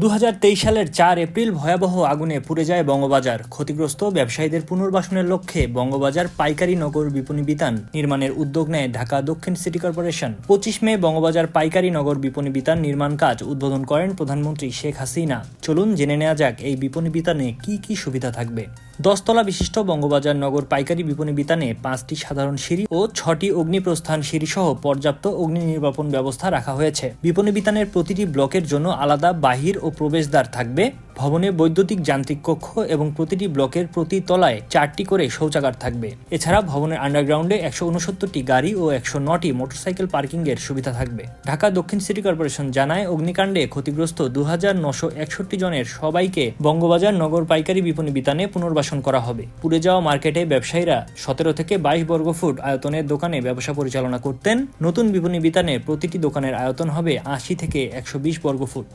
দু হাজার তেইশ সালের চার এপ্রিল ভয়াবহ আগুনে পুড়ে যায় বঙ্গবাজার। ক্ষতিগ্রস্ত ব্যবসায়ীদের পুনর্বাসনের লক্ষ্যে বঙ্গবাজার পাইকারি নগর বিপণী বিতান নির্মাণের উদ্যোগ নেয় ঢাকা দক্ষিণ সিটি কর্পোরেশন। পঁচিশ মে বঙ্গবাজার পাইকারি নগর বিপণী বিতান নির্মাণ কাজ উদ্বোধন করেন প্রধানমন্ত্রী শেখ হাসিনা। চলুন জেনে নেওয়া যাক এই বিপণী বিতানে কি কি সুবিধা থাকবে। দশতলা বিশিষ্ট বঙ্গবাজার নগর পাইকারি বিপণী বিতানে পাঁচটি সাধারণ সিঁড়ি ও ছটি অগ্নিপ্রস্থান সিঁড়ি সহ পর্যাপ্ত অগ্নি নির্বাপন ব্যবস্থা রাখা হয়েছে। বিপণী বিতানের প্রতিটি ব্লকের জন্য আলাদা বাহির ও প্রবেশদ্বার থাকবে। ভবনে বৈদ্যুতিক যান্ত্রিক কক্ষ এবং প্রতিটি ব্লকের প্রতি তলায় চারটি করে শৌচাগার থাকবে। এছাড়া ভবনের আন্ডারগ্রাউন্ডে একশো উনসত্তরটি গাড়ি ও একশো নটি মোটরসাইকেল পার্কিংয়ের সুবিধা থাকবে। ঢাকা দক্ষিণ সিটি কর্পোরেশন জানায়, অগ্নিকাণ্ডে ক্ষতিগ্রস্ত দু হাজার নশো একষট্টি জনের সবাইকে বঙ্গবাজার নগর পাইকারি বিপণী বিতানে পুনর্বাসন করা হবে। পুড়ে যাওয়া মার্কেটে ব্যবসায়ীরা সতেরো থেকে বাইশ বর্গ ফুট আয়তনের দোকানে ব্যবসা পরিচালনা করতেন। নতুন বিপণী বিতানে প্রতিটি দোকানের আয়তন হবে আশি থেকে একশো বিশ বর্গ ফুট।